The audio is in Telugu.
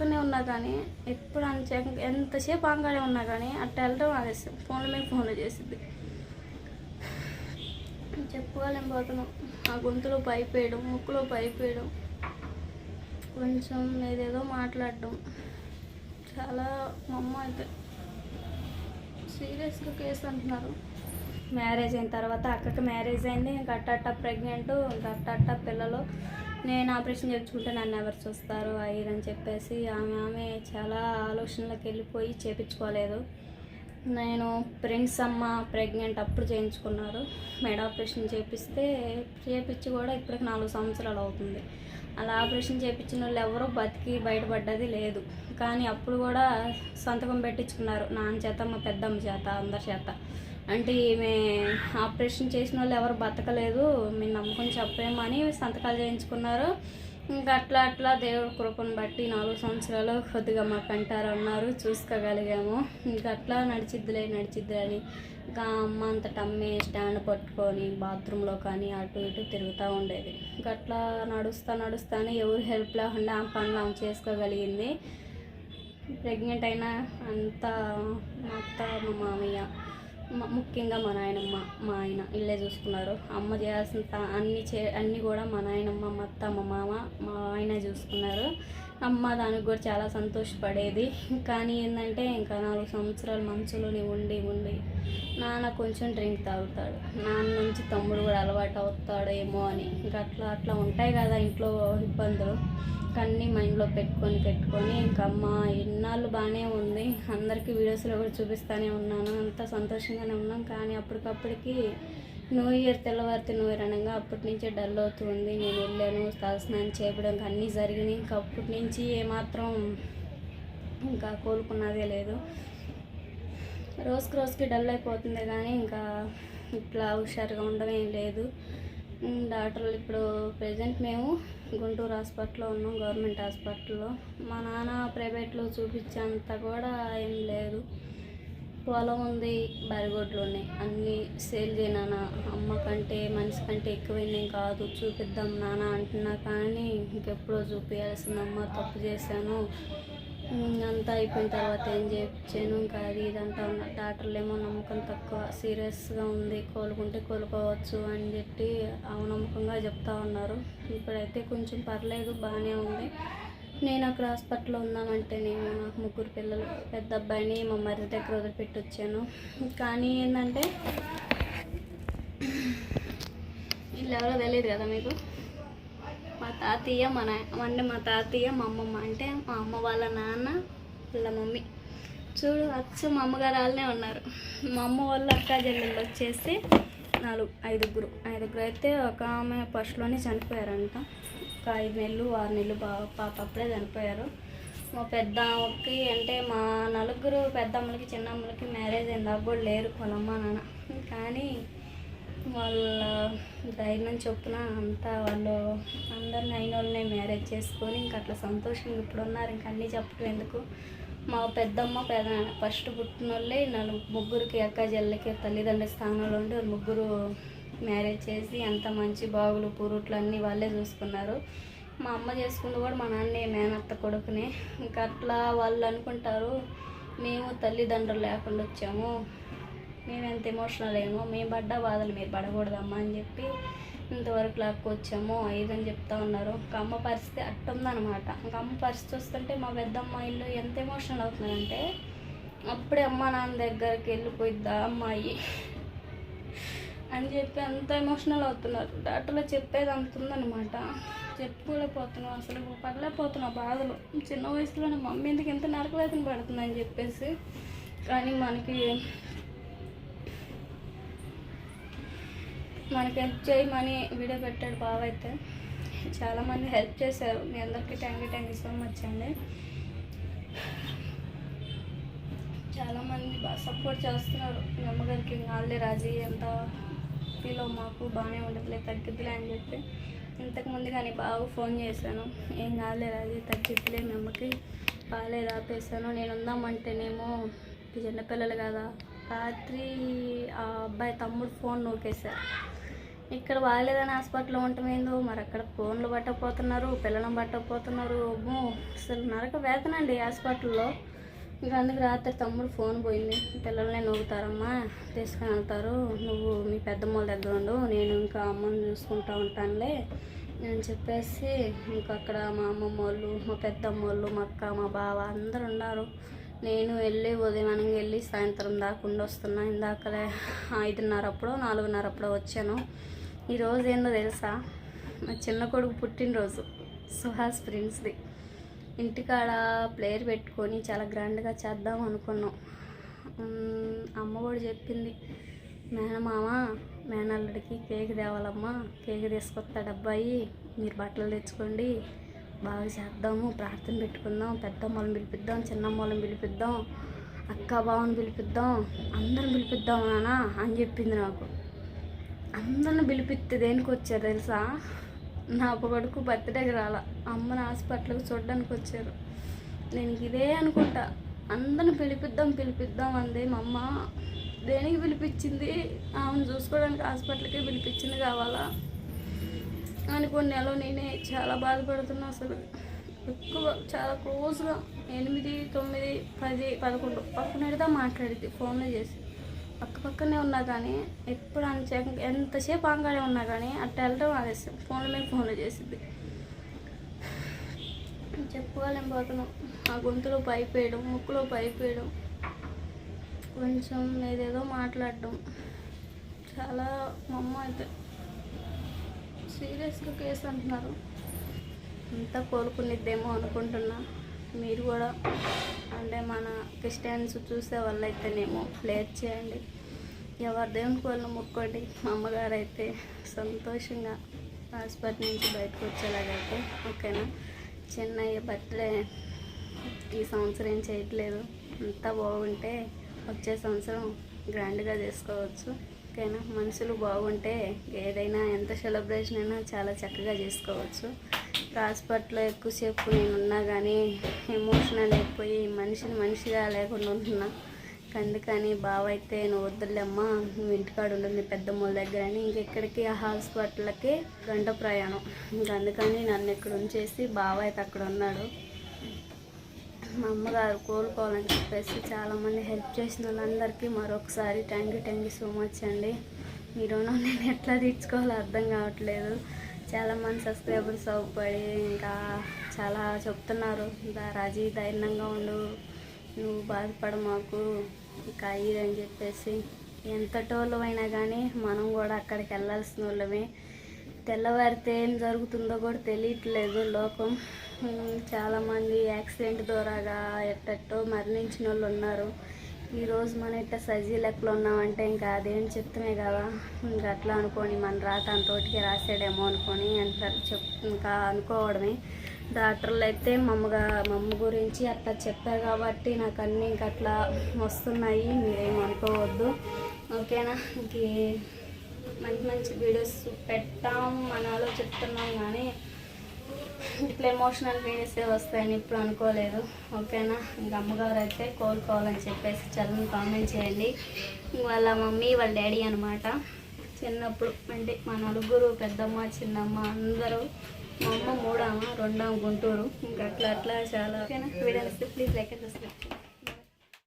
పక్కనే ఉన్నా కానీ ఎప్పుడు అంచే ఎంతసేపు ఆంగానే ఉన్నా కానీ అట్ట వెళ్ళడం ఆలస్యం ఫోన్ల మీద ఫోన్లు చేసిద్ది. చెప్పుకోలేం పోతున్నాం. ఆ గొంతులో పైపేయడం ముక్కులో పైపేయడం కొంచెం ఏదేదో మాట్లాడడం. చాలా మా అమ్మ అయితే సీరియస్గా కేసు అంటున్నారు. మ్యారేజ్ అయిన తర్వాత అక్కకి మ్యారేజ్ అయింది. ఇంకా అట్టట్ట ప్రెగ్నెంట్ ఇంకా అట్టట్ట పిల్లలు. నేను ఆపరేషన్ చేయించుకుంటే నన్ను ఎవరు చూస్తారు అయ్యని చెప్పేసి ఆమె ఆమె చాలా ఆలోచనలకు వెళ్ళిపోయి చేపించుకోలేదు. నేను ఫ్రెండ్స్ అమ్మ ప్రెగ్నెంట్ అప్పుడు చేయించుకున్నారు. మెడ ఆపరేషన్ చేపిస్తే చేపించి కూడా ఇప్పటికి నాలుగు సంవత్సరాలు అవుతుంది. అలా ఆపరేషన్ చేయించిన వాళ్ళు ఎవరూ బతికి బయటపడ్డది లేదు. కానీ అప్పుడు కూడా సంతకం పెట్టించుకున్నారు. నాన్న చేత మా పెద్దమ్మ చేత అందరి చేత. అంటే ఈమె ఆపరేషన్ చేసిన వాళ్ళు ఎవరు బతకలేదు. మేము నమ్ముకొని చెప్పలేమని సంతకాలు చేయించుకున్నారు. ఇంకా అట్లా అట్లా దేవుడి కృపను బట్టి నాలుగు సంవత్సరాలు కొద్దిగా మా కంటారు అన్నారు. చూసుకోగలిగాము. ఇంకా అట్లా నడిచిద్దులే నడిచిద్దులే అని ఇంకా అమ్మ అంత టమ్మే స్టాండ్ పట్టుకొని బాత్రూంలో కానీ అటు ఇటు తిరుగుతూ ఉండేది. ఇంకా అట్లా నడుస్తా నడుస్తానే ఎవరు హెల్ప్ లేకుండా ఆ పనులు ఆమె చేసుకోగలిగింది. ప్రెగ్నెంట్ అయినా అంతా మా అత్త మా మామయ్య ముఖ్యంగా మా నాయనమ్మ మా ఆయన ఇల్లే చూసుకున్నారు అమ్మ చేయాల్సిన అన్ని చే అన్నీ కూడా మా నాయనమ్మ మా అత్త మా మామ మా ఆయన చూసుకున్నారు. అమ్మ దానికి కూడా చాలా సంతోషపడేది. కానీ ఏంటంటే ఇంకా నాలుగు సంవత్సరాలు మంచులోనే ఉండి ఉండి నాన్న కొంచెం డ్రింక్ తాగుతాడు. నాన్న నుంచి తమ్ముడు కూడా అలవాటు అవుతాడేమో అని. ఇంకా అట్లా అట్లా ఉంటాయి కదా ఇంట్లో ఇబ్బందులు. కన్నీ మైండ్లో పెట్టుకొని పెట్టుకొని ఇంకా అమ్మ ఎన్నాళ్ళు బాగానే ఉంది. అందరికీ వీడియోస్లో కూడా చూపిస్తూనే ఉన్నాను. అంత సంతోషంగానే ఉన్నాం. కానీ అప్పటికప్పటికి న్యూ ఇయర్ తెల్లవారితే న్యూ ఇయర్ అనగా అప్పటి నుంచే డల్ అవుతుంది. నేను వెళ్ళాను తలస్నానం చేయడం అన్నీ జరిగినాయి. ఇంకా అప్పటి నుంచి ఏమాత్రం ఇంకా కోలుకున్నదే లేదు. రోజుకి రోజుకి డల్ అయిపోతుంది కానీ ఇంకా ఇట్లా హుషారుగా ఉండడం ఏం లేదు. డాక్టర్లు ఇప్పుడు ప్రజెంట్ మేము గుంటూరు హాస్పిటల్లో ఉన్నాం గవర్నమెంట్ హాస్పిటల్లో. మా నాన్న ప్రైవేట్లో చూపించేంత కూడా ఏం లేదు. పొలం ఉంది బరిగొడ్లు ఉన్నాయి అన్నీ సేల్ చేయనా అమ్మ కంటే మనిషి కంటే ఎక్కువైంది కాదు. చూపిద్దాం నాన్న అంటున్నా కానీ ఇంకెప్పుడో చూపించాల్సిందమ్మ తప్పు చేశాను. అంతా అయిపోయిన తర్వాత ఏం చేయించాను ఇంకా అది ఇదంతా ఉన్న డాక్టర్లు ఏమో నమ్మకం తక్కువ. సీరియస్గా ఉంది. కోలుకుంటే కోలుకోవచ్చు అని చెప్పి అవనమ్మకంగా చెప్తా ఉన్నారు. ఇప్పుడైతే కొంచెం పర్లేదు బాగానే ఉంది. నేను అక్కడ హాస్పిటల్లో ఉన్నామంటే నేను నాకు ముగ్గురు పిల్లలు పెద్ద అబ్బాయిని మా మరిది దగ్గర వదిలిపెట్టి వచ్చాను కానీ ఏంటంటే వీళ్ళు ఎవరో తెలియదు కదా మీకు? మా తాతయ్య మా నాయ అంటే మా తాతయ్య మా అమ్మమ్మ అంటే మా అమ్మ వాళ్ళ నాన్న వాళ్ళ మమ్మీ. చూడు అచ్చు మా అమ్మగారు వాళ్ళనే ఉన్నారు. మా అమ్మ వాళ్ళ అక్క జల్లెళ్ళు వచ్చేసి నాలుగు ఐదుగురు. ఐదుగురు అయితే ఒక ఆమె ఫస్ట్లోనే చనిపోయారంట. ఒక ఐదు నెలలు ఆరు నెలలు పాప అప్పుడే చనిపోయారు. మా పెద్ద ఆమెకి అంటే మా నలుగురు పెద్దమ్మలకి చిన్నమ్మలకి మ్యారేజ్ అయింది. కూడా లేరు వాళ్ళ నాన్న. కానీ వాళ్ళ ధైర్యం చొప్పున అంతా వాళ్ళు అందరిని అయిన వాళ్ళనే మ్యారేజ్ చేసుకొని ఇంక అట్లా సంతోషంగా ఇప్పుడు ఉన్నారు. ఇంక అన్నీ చెప్పడం ఎందుకు? మా పెద్దమ్మ పెద ఫస్ట్ పుట్టిన వాళ్ళే నలుగు ముగ్గురికి అక్క జల్లకి తల్లిదండ్రుల స్థానంలో ఉండి వాళ్ళు ముగ్గురు మ్యారేజ్ చేసి అంత మంచి బాగులు పురుట్లు అన్నీ వాళ్ళే చూసుకున్నారు. మా అమ్మ చేసుకుంది కూడా మా నాన్నే మేనత్త కొడుకునే. ఇంకా అట్లా వాళ్ళు అనుకుంటారు మేము తల్లిదండ్రులు లేకుండా వచ్చాము. మేము ఎంత ఎమోషనల్ ఏమో మేము పడ్డ బాధలు మీరు పడకూడదమ్మా అని చెప్పి ఇంతవరకు లాక్కొచ్చాము ఐదు అని చెప్తా ఉన్నారు. ఇంకా అమ్మ పరిస్థితి అట్టుందనమాట ఇంకా అమ్మ పరిస్థితి వస్తుంటే మా పెద్దమ్మ ఇల్లు ఎంత ఎమోషనల్ అవుతుందంటే అప్పుడే అమ్మ నాన్న దగ్గరికి వెళ్ళిపోయిద్దా అమ్మాయి. అని చెప్పి అంత ఎమోషనల్ అవుతున్నారు. డాక్టర్లో చెప్పేది అంత ఉందన్నమాట చెప్పుకోలేకపోతున్నాం అసలు పడలేకపోతున్నా బాధలు. చిన్న వయసులోనే మమ్మీ ఎందుకు ఎంత నరకవేదన పడుతుందని చెప్పేసి కానీ మనకి మనకి హెల్ప్ చేయమని వీడియో పెట్టాడు బావ అయితే. చాలామంది హెల్ప్ చేశారు. మీ అందరికీ thank you thank you so much అండి. చాలామంది బాగా సపోర్ట్ చేస్తున్నారు. మీ అమ్మగారికి వాళ్ళే రాజీ ఎంత ఫీల్ మాకు బాగానే ఉండదులే తగ్గిద్దిలే అని చెప్పి ఇంతకుముందు కానీ బాగా ఫోన్ చేశాను. ఏం కాలేదు అది తగ్గిద్దిలే మేమకి బాగాలేదు ఆపేసాను నేను ఉందామంటేనేమో చిన్నపిల్లలు కదా. రాత్రి ఆ అబ్బాయి తమ్ముడు ఫోన్ నూకేశారు ఇక్కడ బాగాలేదని హాస్పిటల్లో ఉండటమేందో మరి అక్కడ ఫోన్లు పట్టకపోతున్నారు పిల్లలను పట్టకపోతున్నారు. అసలు నరక వేతనండి హాస్పిటల్లో. ఇంకా అందుకు రాత్రి తమ్ముడు ఫోన్ పోయింది. పిల్లల్ని నవ్వుతారమ్మా తీసుకుని వెళ్తారు. నువ్వు మీ పెద్దమ్మ దగ్గర ఉండు నేను ఇంకా అమ్మని చూసుకుంటా ఉంటానులే నేను చెప్పేసి ఇంకా అక్కడ మా అమ్మమ్మ వాళ్ళు మా పెద్దమ్మ వాళ్ళు మా అక్క మా బావ అందరు ఉన్నారు. నేను వెళ్ళి ఉదయం వెళ్ళి సాయంత్రం దాకా ఉండి వస్తున్నా. ఇందాకలే ఐదున్నర అప్పుడు నాలుగున్నర అప్పుడు వచ్చాను. ఈరోజు ఏందో తెలుసా? మా చిన్న కొడుకు పుట్టినరోజు సుహాస్ ప్రిన్స్ది ఇంటికాడ ప్లేయర్ పెట్టుకొని చాలా గ్రాండ్గా చేద్దాం అనుకున్నాం. అమ్మ కూడా చెప్పింది మేనమామ మేనల్లుడికి కేక్ తేవాలమ్మా కేక్ తీసుకొస్తాడు అబ్బాయి మీరు బట్టలు తెచ్చుకోండి బాగా చేద్దాము ప్రార్థన పెట్టుకుందాం పెద్దమ్మలను పిలిపిద్దాం చిన్నమ్మలను పిలిపిద్దాం అక్క బావని పిలిపిద్దాం అందరం పిలిపిద్దాం నానా అని చెప్పింది నాకు. అందరిని పిలిపిస్తే దేనికి వచ్చారు తెలుసా? నా కొడుకు బర్త్డేకి రాల. అమ్మని హాస్పిటల్కి చూడడానికి వచ్చారు. నేను ఇదే అనుకుంటా. అందరిని పిలిపిద్దాం పిలిపిద్దాం అంది. మా అమ్మ దేనికి పిలిపించింది? ఆమెను చూసుకోవడానికి హాస్పిటల్కి పిలిపించింది కావాలా? అని కొన్ని నెలలు నేనే చాలా బాధపడుతున్నా అసలు. ఎక్కువ చాలా క్లోజ్గా ఎనిమిది తొమ్మిది పది పదకొండు పక్కనడితే మాట్లాడిద్ది ఫోన్లో చేసి. పక్క పక్కనే ఉన్నా కానీ ఎప్పుడు అంచే ఎంతసేపు ఆంగానే ఉన్నా కానీ అట్ట వెళ్ళడం ఆలస్యం. ఫోన్ల మీద ఫోన్లో చేసిద్ది. చెప్పుకోలేం పోతున్నాం. ఆ గొంతులో పైపేయడం ముక్కులో పైపేయడం కొంచెం ఏదేదో మాట్లాడడం. చాలా మా అమ్మ అయితే సీరియస్గా కేసు అంటున్నారు. అంతా కోలుకునిద్దేమో అనుకుంటున్నా. మీరు కూడా అంటే మన క్రిస్టియన్స్ చూసే వాళ్ళు అయితేనేమో ప్లేట్ చేయండి. ఎవరి దేవునికి వాళ్ళు ముక్కోండి మా అమ్మగారు అయితే సంతోషంగా హాస్పిటల్ నుంచి బయటకు వచ్చేలాగైతే ఓకేనా? చిన్నయ్య బర్త్డే ఈ సంవత్సరం ఏం చేయట్లేదు. అంతా బాగుంటే వచ్చే సంవత్సరం గ్రాండ్గా చేసుకోవచ్చు ఓకేనా? మనుషులు బాగుంటే ఏదైనా ఎంత సెలబ్రేషన్ అయినా చాలా చక్కగా చేసుకోవచ్చు. హాస్పిటల్లో ఎక్కువసేపు నేను ఉన్నా కానీ ఎమోషనల్ అయిపోయి మనిషిని మనిషిగా లేకుండా ఉంటున్నా అందుకని బావ అయితే నువ్వు వద్దులేమ్మా నువ్వు ఇంటికాడ ఉంటుంది పెద్దమ్మల దగ్గర అని ఇంకెక్కడికి ఆ హాస్పిటల్కి గంట ప్రయాణం. ఇంక అందుకని నన్ను ఇక్కడ ఉంచేసి బావ అయితే అక్కడ ఉన్నాడు. మా అమ్మగారు కోలుకోవాలని చెప్పేసి చాలామంది హెల్ప్ చేసిన వాళ్ళందరికీ మరొకసారి thank you thank you so much అండి. మీరు నన్ను నేను ఎట్లా తీర్చుకోవాలో అర్థం కావట్లేదు. చాలామంది సబ్స్క్రైబర్స్ అవ్వబడి ఇంకా చాలా చెప్తున్నారు. "దా రాజీ ధైర్యంగా ఉండు. నువ్వు బాధపడ మాకు. ఇంకా అయ్యిరని చెప్పేసి ఎంతటోళ్ళు అయినా కానీ మనం కూడా అక్కడికి వెళ్ళాల్సిన వాళ్ళమే. తెల్లవారితే ఏం జరుగుతుందో కూడా తెలియట్లేదు లోకం. చాలామంది యాక్సిడెంట్ ద్వారాగా ఎట్టట్టో మరణించిన వాళ్ళు ఉన్నారు. ఈరోజు మన ఇట్ట సజీ లెక్కలు ఉన్నామంటే ఇంకా అదేం చెప్తామే కదా. ఇంకా అట్లా అనుకొని మన రాత అంతోటికి రాసాడేమో అనుకొని అంటారు చెప్ ఇంకా అనుకోవడమే. డాక్టర్లు అయితే మా అమ్మగా గురించి అట్లా చెప్పారు కాబట్టి నాకు అన్నీ ఇంకా అట్లా వస్తున్నాయి. మీరేం అనుకోవద్దు. ఓకేనా? ఇంకే మంచి మంచి వీడియోస్ పెట్టాం మన చెప్తున్నాం కానీ ఇట్లా ఎమోషనల్ వీడియోస్ వస్తాయని ఇప్పుడు అనుకోలేదు. ఓకేనా? ఇంకా అమ్మగారు అయితే కోరుకోవాలని చెప్పేసి చల్లని కామెంట్ చేయండి. వాళ్ళ మమ్మీ వాళ్ళ డాడీ అనమాట చిన్నప్పుడు అంటే మా నలుగురు పెద్దమ్మ చిన్నమ్మ అందరూ మా అమ్మ మూడమ్మ రెండమ్మ గుంటూరు. ఇంకా అట్లా అట్లా చాలా. ఓకేనా? Videos please like and